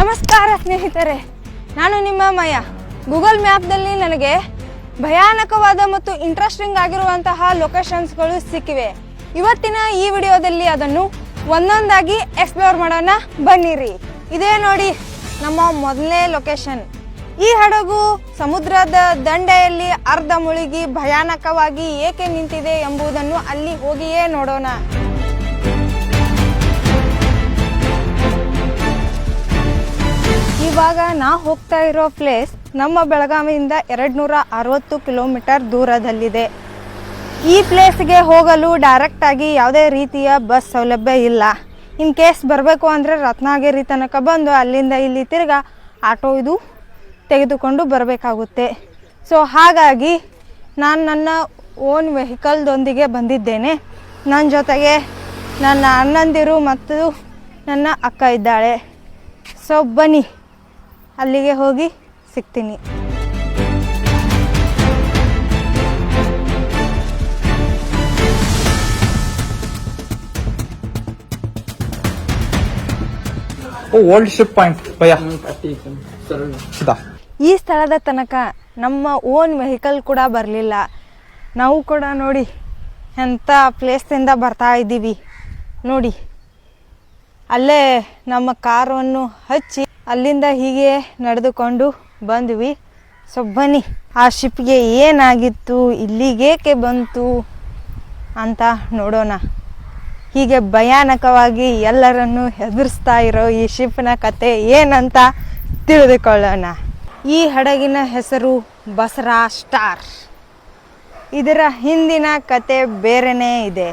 ನಮಸ್ಕಾರ ಸ್ನೇಹಿತರೆ, ನಾನು ನಿಮ್ಮ ಮಯ. ಗೂಗಲ್ ಮ್ಯಾಪ್ದಲ್ಲಿ ನನಗೆ ಭಯಾನಕವಾದ ಮತ್ತು ಇಂಟ್ರೆಸ್ಟಿಂಗ್ ಆಗಿರುವಂತಹ ಲೊಕೇಶನ್ಸ್ಗಳು ಸಿಕ್ಕಿವೆ. ಇವತ್ತಿನ ಈ ವಿಡಿಯೋದಲ್ಲಿ ಅದನ್ನು ಒಂದೊಂದಾಗಿ ಎಕ್ಸ್ಪ್ಲೋರ್ ಮಾಡೋಣ. ಬನ್ನಿರಿ. ಇದೇ ನೋಡಿ ನಮ್ಮ ಮೊದಲನೇ ಲೊಕೇಶನ್ ಈ ಹಡಗು ಸಮುದ್ರದ ದಂಡೆಯಲ್ಲಿ ಅರ್ಧ ಮುಳುಗಿ ಭಯಾನಕವಾಗಿ ಏಕೆ ನಿಂತಿದೆ ಎಂಬುದನ್ನು ಅಲ್ಲಿ ಹೋಗಿಯೇ ನೋಡೋಣ. ಇವಾಗ ನಾ ಹೋಗ್ತಾ ಇರೋ ಪ್ಲೇಸ್ ನಮ್ಮ ಬೆಳಗಾವಿಯಿಂದ ಎರಡು ನೂರ ಅರವತ್ತು ಕಿಲೋಮೀಟರ್ ದೂರದಲ್ಲಿದೆ. ಈ ಪ್ಲೇಸ್ಗೆ ಹೋಗಲು ಡೈರೆಕ್ಟ್ ಆಗಿ ಯಾವುದೇ ರೀತಿಯ ಬಸ್ ಸೌಲಭ್ಯ ಇಲ್ಲ. ಇನ್ ಕೇಸ್ ಬರಬೇಕು ಅಂದರೆ ರತ್ನಗಿರಿ ತನಕ ಬಂದು ಅಲ್ಲಿಂದ ಇಲ್ಲಿ ತಿರ್ಗ ಆಟೋ ಇದು ತೆಗೆದುಕೊಂಡು ಬರಬೇಕಾಗುತ್ತೆ. ಸೊ ಹಾಗಾಗಿ ನಾನು ನನ್ನ ಓನ್ ವೆಹಿಕಲ್ದೊಂದಿಗೆ ಬಂದಿದ್ದೇನೆ. ನನ್ನ ಜೊತೆಗೆ ನನ್ನ ಅಣ್ಣಂದಿರು ಮತ್ತು ನನ್ನ ಅಕ್ಕ ಇದ್ದಾಳೆ. ಸೊ ಬನ್ನಿ. ಅಲ್ಲಿಗೆ ಹೋಗಿ ಸಿಗ್ತೀನಿ. ಈ ಸ್ಥಳದ ತನಕ ನಮ್ಮ ಓನ್ ವೆಹಿಕಲ್ ಕೂಡ ಬರಲಿಲ್ಲ. ನಾವು ಕೂಡ ನೋಡಿ ಎಂಥ ಪ್ಲೇಸ್ನಿಂದ ಬರ್ತಾ ಇದ್ದೀವಿ. ನೋಡಿ. ಅಲ್ಲೇ ನಮ್ಮ ಕಾರನ್ನು ಹಚ್ಚಿ ಅಲ್ಲಿಂದ ಹೀಗೆ ನಡೆದುಕೊಂಡು ಬಂದ್ವಿ. ಸೊ ಬನ್ನಿ ಆ ಶಿಪ್ಗೆ ಏನಾಗಿತ್ತು, ಇಲ್ಲಿಗೇಕೆ ಬಂತು ಅಂತ ನೋಡೋಣ. ಹೀಗೆ ಭಯಾನಕವಾಗಿ ಎಲ್ಲರನ್ನು ಹೆದರಿಸ್ತಾ ಇರೋ ಈ ಶಿಪ್ನ ಕತೆ ಏನಂತ ತಿಳಿದುಕೊಳ್ಳೋಣ. ಈ ಹಡಗಿನ ಹೆಸರು ಬಸರಾ ಸ್ಟಾರ್. ಇದರ ಹಿಂದಿನ ಕತೆ ಬೇರೆನೇ ಇದೆ.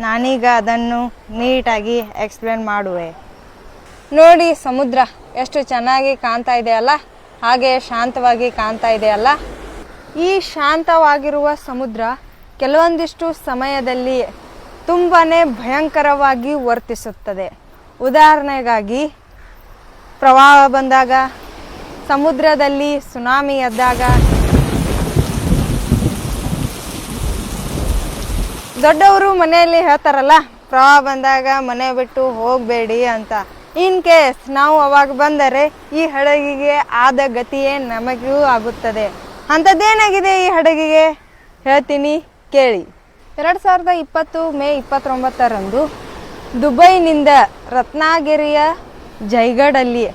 ನಾನೀಗ ಅದನ್ನು ನೀಟಾಗಿ ಎಕ್ಸ್ಪ್ಲೇನ್ ಮಾಡುವೆ. ನೋಡಿ ಸಮುದ್ರ ಎಷ್ಟು ಚೆನ್ನಾಗಿ ಕಾಣ್ತಾ ಇದೆ ಅಲ್ಲ? ಹಾಗೆ ಶಾಂತವಾಗಿ ಕಾಣ್ತಾ ಇದೆ ಅಲ್ಲ? ಈ ಶಾಂತವಾಗಿರುವ ಸಮುದ್ರ ಕೆಲವೊಂದಿಷ್ಟು ಸಮಯದಲ್ಲಿ ತುಂಬಾ ಭಯಂಕರವಾಗಿ ವರ್ತಿಸುತ್ತದೆ. ಉದಾಹರಣೆಗಾಗಿ, ಪ್ರವಾಹ ಬಂದಾಗ, ಸಮುದ್ರದಲ್ಲಿ ಸುನಾಮಿ ಎದ್ದಾಗ, ದೊಡ್ಡವರು ಮನೆಯಲ್ಲಿ ಹೇಳ್ತಾರಲ್ಲ, ಪ್ರವಾಹ ಬಂದಾಗ ಮನೆ ಬಿಟ್ಟು ಹೋಗಬೇಡಿ ಅಂತ. ಇನ್ ಕೇಸ್ ನಾವು ಅವಾಗ ಬಂದರೆ ಈ ಹಡಗಿಗೆ ಆದ ಗತಿಯೇ ನಮಗೂ ಆಗುತ್ತದೆ. ಅಂಥದ್ದೇನಾಗಿದೆ ಈ ಹಡಗಿಗೆ? ಹೇಳ್ತೀನಿ, ಕೇಳಿ. ಎರಡು ಸಾವಿರದ ಇಪ್ಪತ್ತು ಮೇ ಇಪ್ಪತ್ತೊಂಬತ್ತರಂದು ದುಬೈನಿಂದ ರತ್ನಾಗಿರಿಯ ಜೈಗಡಲ್ಲಿ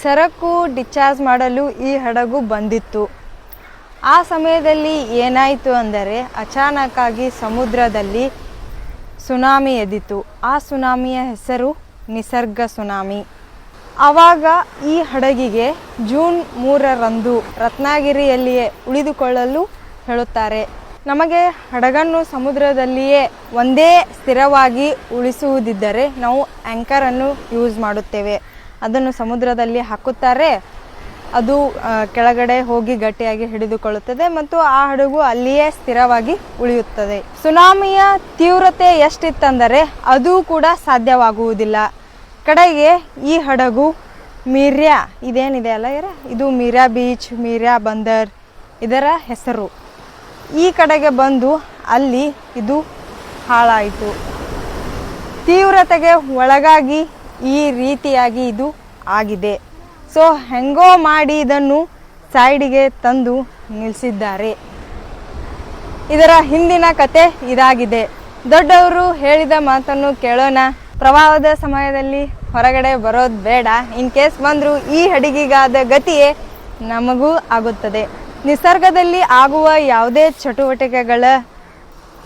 ಸರಕು ಡಿಸ್ಚಾರ್ಜ್ ಮಾಡಲು ಈ ಹಡಗು ಬಂದಿತ್ತು. ಆ ಸಮಯದಲ್ಲಿ ಏನಾಯಿತು ಅಂದರೆ ಅಚಾನಕ್ಕಾಗಿ ಸಮುದ್ರದಲ್ಲಿ ಸುನಾಮಿ ಎದ್ದಿತು. ಆ ಸುನಾಮಿಯ ಹೆಸರು ನಿಸರ್ಗ ಸುನಾಮಿ. ಆವಾಗ ಈ ಹಡಗಿಗೆ ಜೂನ್ ಮೂರರಂದು ರತ್ನಗಿರಿಯಲ್ಲಿಯೇ ಉಳಿದುಕೊಳ್ಳಲು ಹೇಳುತ್ತಾರೆ. ನಮಗೆ ಹಡಗನ್ನು ಸಮುದ್ರದಲ್ಲಿಯೇ ಒಂದೇ ಸ್ಥಿರವಾಗಿ ಉಳಿಸುವುದಿದ್ದರೆ ನಾವು ಆ್ಯಂಕರನ್ನು ಯೂಸ್ ಮಾಡುತ್ತೇವೆ. ಅದನ್ನು ಸಮುದ್ರದಲ್ಲಿ ಹಾಕುತ್ತಾರೆ. ಅದು ಕೆಳಗಡೆ ಹೋಗಿ ಗಟ್ಟಿಯಾಗಿ ಹಿಡಿದುಕೊಳ್ಳುತ್ತದೆ ಮತ್ತು ಆ ಹಡಗು ಅಲ್ಲಿಯೇ ಸ್ಥಿರವಾಗಿ ಉಳಿಯುತ್ತದೆ. ಸುನಾಮಿಯ ತೀವ್ರತೆ ಎಷ್ಟಿತ್ತಂದರೆ ಅದು ಕೂಡ ಸಾಧ್ಯವಾಗುವುದಿಲ್ಲ. ಕಡೆಗೆ ಈ ಹಡಗು ಮೀರ್ಯಾ ಇದೇನಿದೆ ಅಲ್ಲ ಇರ ಇದು ಮೀರ್ಯಾ ಬೀಚ್ ಮೀರ್ಯಾ ಬಂದರ್ ಇದರ ಹೆಸರು. ಈ ಕಡೆಗೆ ಬಂದು ಅಲ್ಲಿ ಇದು ಹಾಳಾಯಿತು. ತೀವ್ರತೆಗೆ ಒಳಗಾಗಿ ಈ ರೀತಿಯಾಗಿ ಇದು ಆಗಿದೆ. ಸೊ, ಹೆಂಗೋ ಮಾಡಿ ಇದನ್ನು ಸೈಡಿಗೆ ತಂದು ನಿಲ್ಲಿಸಿದ್ದಾರೆ ಇದರ ಹಿಂದಿನ ಕತೆ ಇದಾಗಿದೆ. ದೊಡ್ಡವರು ಹೇಳಿದ ಮಾತನ್ನು ಕೇಳೋಣ. ಪ್ರವಾಹದ ಸಮಯದಲ್ಲಿ ಹೊರಗಡೆ ಬರೋದು ಬೇಡ. ಇನ್ ಕೇಸ್ ಬಂದರೂ ಈ ಹಡಗಿಗಾದ ಗತಿಯೇ ನಮಗೂ ಆಗುತ್ತದೆ. ನಿಸರ್ಗದಲ್ಲಿ ಆಗುವ ಯಾವುದೇ ಚಟುವಟಿಕೆಗಳ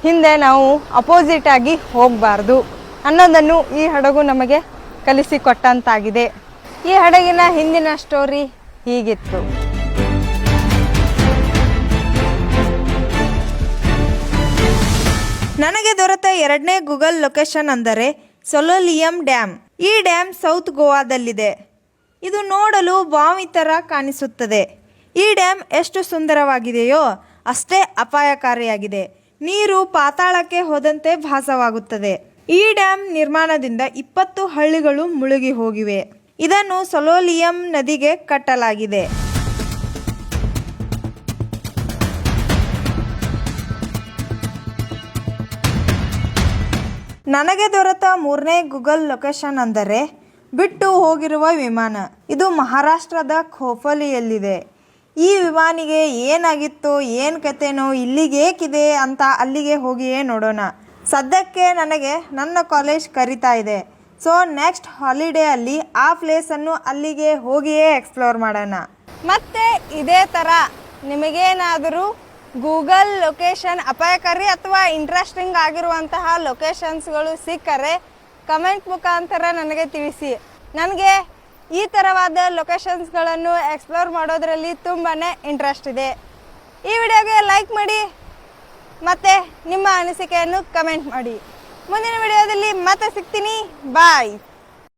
ಹಿಂದೆ ನಾವು ಅಪೋಸಿಟ್ ಆಗಿ ಹೋಗಬಾರ್ದು. ಅನ್ನೋದನ್ನು ಈ ಹಡಗು ನಮಗೆ ಕಲಿಸಿಕೊಟ್ಟಂತಾಗಿದೆ. ಈ ಹಡಗಿನ ಹಿಂದಿನ ಸ್ಟೋರಿ ಹೀಗಿತ್ತು. ನನಗೆ ದೊರೆತ ಎರಡನೇ ಗೂಗಲ್ ಲೊಕೇಶನ್ ಅಂದರೆ ಸೊಲೋಲಿಯಂ ಡ್ಯಾಮ್. ಈ ಡ್ಯಾಮ್ ಸೌತ್ ಗೋವಾದಲ್ಲಿದೆ. ಇದು ನೋಡಲು ಬಾವಿ ಥರ ಕಾಣಿಸುತ್ತದೆ. ಈ ಡ್ಯಾಮ್ ಎಷ್ಟು ಸುಂದರವಾಗಿದೆಯೋ ಅಷ್ಟೇ ಅಪಾಯಕಾರಿಯಾಗಿದೆ. ನೀರು ಪಾತಾಳಕ್ಕೆ ಹೋದಂತೆ ಭಾಸವಾಗುತ್ತದೆ. ಈ ಡ್ಯಾಮ್ ನಿರ್ಮಾಣದಿಂದ ಇಪ್ಪತ್ತು ಹಳ್ಳಿಗಳು ಮುಳುಗಿ ಹೋಗಿವೆ. ಇದನ್ನು ಸೊಲೋಲಿಯಂ ನದಿಗೆ ಕಟ್ಟಲಾಗಿದೆ. ನನಗೆ ದೊರೆತ ಮೂರನೇ ಗೂಗಲ್ ಲೊಕೇಶನ್ ಅಂದರೆ ಬಿಟ್ಟು ಹೋಗಿರುವ ವಿಮಾನ. ಇದು ಮಹಾರಾಷ್ಟ್ರದ ಖೋಫಲಿಯಲ್ಲಿದೆ. ಈ ವಿಮಾನಿಗೆ ಏನಾಗಿತ್ತೋ, ಏನು ಕತೆನೋ ಇಲ್ಲಿಗೇಕಿದೆ ಅಂತ ಅಲ್ಲಿಗೆ ಹೋಗಿಯೇ ನೋಡೋಣ. ಸದ್ಯಕ್ಕೆ ನನಗೆ ನನ್ನ ಕಾಲೇಜ್ ಕರಿತಾ ಇದೆ. ಸೊ, ನೆಕ್ಸ್ಟ್ ಹಾಲಿಡೇ ಅಲ್ಲಿ ಆ ಪ್ಲೇಸನ್ನು ಅಲ್ಲಿಗೆ ಹೋಗಿಯೇ ಎಕ್ಸ್ಪ್ಲೋರ್ ಮಾಡೋಣ. ಮತ್ತೆ ಇದೇ ಥರ ನಿಮಗೇನಾದರೂ ಗೂಗಲ್ ಲೊಕೇಶನ್ ಅಪಾಯಕಾರಿ ಅಥವಾ ಇಂಟ್ರೆಸ್ಟಿಂಗ್ ಆಗಿರುವಂತಹ ಲೊಕೇಶನ್ಸ್ಗಳು ಸಿಕ್ಕರೆ ಕಮೆಂಟ್ ಮುಖಾಂತರ ನನಗೆ ತಿಳಿಸಿ. ನನಗೆ ಈ ಥರವಾದ ಲೊಕೇಶನ್ಸ್ಗಳನ್ನು ಎಕ್ಸ್ಪ್ಲೋರ್ ಮಾಡೋದರಲ್ಲಿ ತುಂಬಾ ಇಂಟ್ರೆಸ್ಟ್ ಇದೆ. ಈ ವಿಡಿಯೋಗೆ ಲೈಕ್ ಮಾಡಿ ಮತ್ತು ನಿಮ್ಮ ಅನಿಸಿಕೆಯನ್ನು ಕಮೆಂಟ್ ಮಾಡಿ. ಮುಂದಿನ ವಿಡಿಯೋದಲ್ಲಿ ಮತ್ತೆ ಸಿಗ್ತೀನಿ. ಬಾಯ್